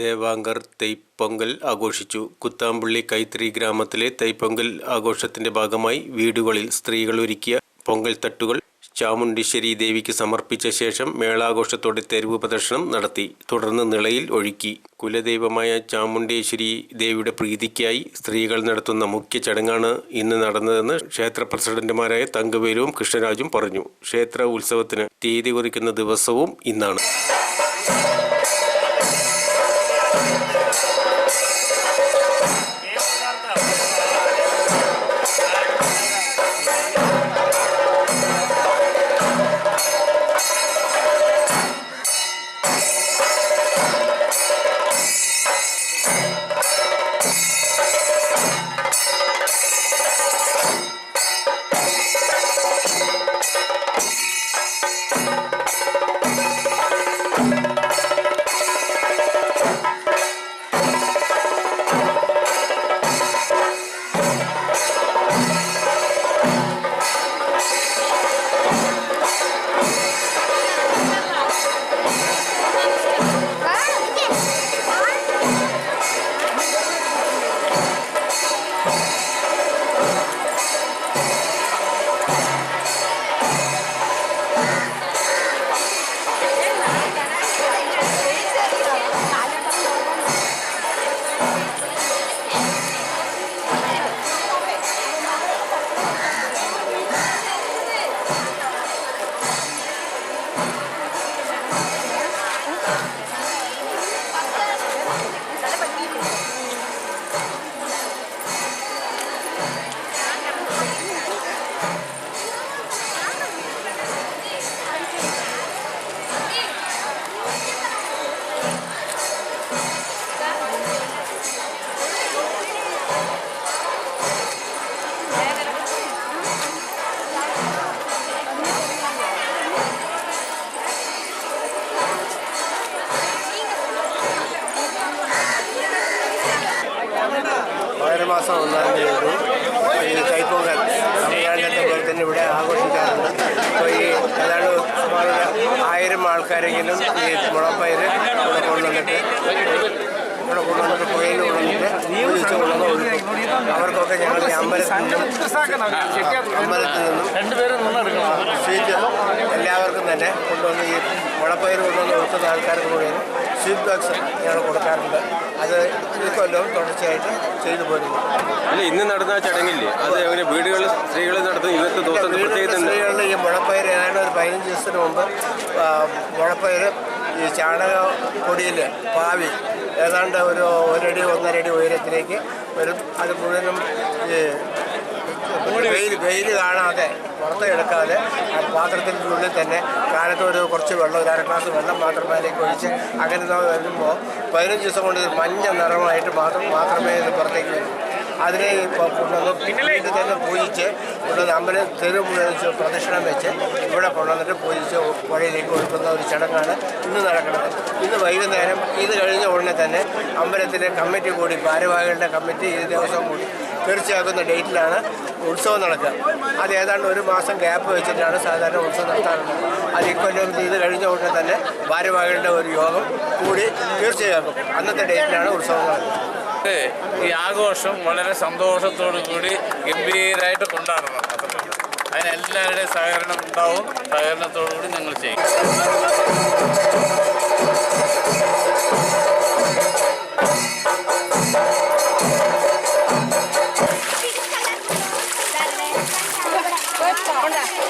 ദേവാങ്കർ തൈപ്പൊങ്കൽ ആഘോഷിച്ചു. കുത്താമ്പള്ളി കൈത്തറി ഗ്രാമത്തിലെ തൈപ്പൊങ്കൽ ആഘോഷത്തിന്റെ ഭാഗമായി വീടുകളിൽ സ്ത്രീകൾ ഒരുക്കിയ പൊങ്കൽ തട്ടുകൾ ചാമുണ്ടീശ്വരി ദേവിക്ക് സമർപ്പിച്ച ശേഷം മേളാഘോഷത്തോടെ തെരുവ് പ്രദർശനം നടത്തി. തുടർന്ന് നിളയിൽ ഒഴുക്കി. കുലദൈവമായ ചാമുണ്ടേശ്വരി ദേവിയുടെ പ്രീതിക്കായി സ്ത്രീകൾ നടത്തുന്ന മുഖ്യ ചടങ്ങാണ് ഇന്ന് നടന്നതെന്ന് ക്ഷേത്ര പ്രസിഡന്റുമാരായ തങ്കവേലുവും കൃഷ്ണരാജും പറഞ്ഞു. ക്ഷേത്ര ഉത്സവത്തിന് തീയതി കുറിക്കുന്ന ദിവസവും ഇന്നാണ്. മാസം ഒന്നാം തീയതി ഈ കൈപ്പൊങ്കൽ തമിഴ്നാട്ടിലത്തെ പോലെ തന്നെ ഇവിടെ ആഘോഷിക്കാറുണ്ട്. അപ്പോൾ ഈ ഏതാണ്ട് സുമാറ് ആയിരം ആൾക്കാരെങ്കിലും ഈ മുളപ്പയർ ഇവിടെ കൊണ്ടുവന്നിട്ട് ഇവിടെ കൊണ്ടുവന്നിട്ട് പുഴയിൽ കൊണ്ടുവന്നിട്ട് പൂജിച്ച് കൊണ്ടുവന്ന് അവർക്കൊക്കെ ഞങ്ങൾ അമ്പലത്തിൽ നിന്നും അമ്പലത്തിൽ നിന്നും സ്വീറ്റ് എല്ലാവർക്കും തന്നെ കൊണ്ടുവന്ന് ഈ മുളപ്പയർ കൊണ്ടുവന്ന് ഒഴുക്കുന്ന ആൾക്കാർക്ക് മുഴുവൻ ബോക്സ് ഞങ്ങൾ കൊടുക്കാറുണ്ട്. അത് ഈ കൊല്ലവും തുടർച്ചയായിട്ട് ചെയ്തു പോരുന്നു. അല്ല ഇന്ന് നടന്ന ചടങ്ങില്ലേ? അത് അങ്ങനെ വീടുകളിൽ സ്ത്രീകൾ നടത്തുന്ന ഇന്നത്തെ ദിവസം സ്ത്രീകളിൽ ഈ മുളപ്പയർ ഏതാണ്ട് ഒരു പതിനഞ്ച് ദിവസത്തിന് മുമ്പ് മുളപ്പയർ ഈ ചാണക പൊടിയിൽ പാവി ഏതാണ്ട് ഒരു ഒരടി ഒന്നരടി ഉയരത്തിലേക്ക് വരും. അത് മുഴുവനും ഈ വെയിൽ വെയിൽ കാണാതെ പുറത്ത് എടുക്കാതെ പാത്രത്തിന്റെ ഉള്ളിൽ തന്നെ കാലത്ത് ഒരു കുറച്ച് വെള്ളം ഒരു അര ഗ്ലാസ് വെള്ളം മാത്രം അതിലേക്ക് ഒഴിച്ച് അങ്ങനെ വരുമ്പോൾ പതിനഞ്ച് ദിവസം കൊണ്ട് മഞ്ഞ നിറമായിട്ട് മാത്രം മാത്രമേ ഇത് പുറത്തേക്ക് വരൂ. അതിനെ കൊണ്ടുവന്ന് പിന്നീട് തന്നെ പൂജിച്ച് കൊണ്ടുവന്ന് അമ്പലം തെരു പ്രദക്ഷിണം വെച്ച് ഇവിടെ കൊണ്ടുവന്നിട്ട് പൂജിച്ച് പുഴയിലേക്ക് ഒഴുക്കുന്ന ഒരു ചടങ്ങാണ് ഇന്ന് നടക്കുന്നത്. ഇന്ന് വൈകുന്നേരം ഇത് കഴിഞ്ഞ ഉടനെ തന്നെ അമ്പലത്തിലെ കമ്മിറ്റി കൂടി ഭാരവാഹികളുടെ കമ്മിറ്റി ഈ ദിവസം കൂടി തീർച്ചയാക്കുന്ന ഡേറ്റിലാണ് ഉത്സവം നടക്കുക. അത് ഏതാണ്ട് ഒരു മാസം ഗ്യാപ്പ് വെച്ചിട്ടാണ് സാധാരണ ഉത്സവം നടത്താറുള്ളത്. അത് ഇക്കൊല്ലം ഇത് കഴിഞ്ഞ ഉടനെ തന്നെ ഭാരവാഹികളുടെ ഒരു യോഗം കൂടി തീർച്ചയാക്കും. അന്നത്തെ ഡേറ്റിലാണ് ഉത്സവം നടക്കുന്നത് ഈ ആഘോഷം വളരെ സന്തോഷത്തോടു കൂടി ഗംഭീരമായിട്ട് കൊണ്ടാടണം. അതിനെല്ലാവരുടെയും സഹകരണം ഉണ്ടാവും. സഹകരണത്തോടു കൂടി ഞങ്ങൾ ചെയ്യും. Hola.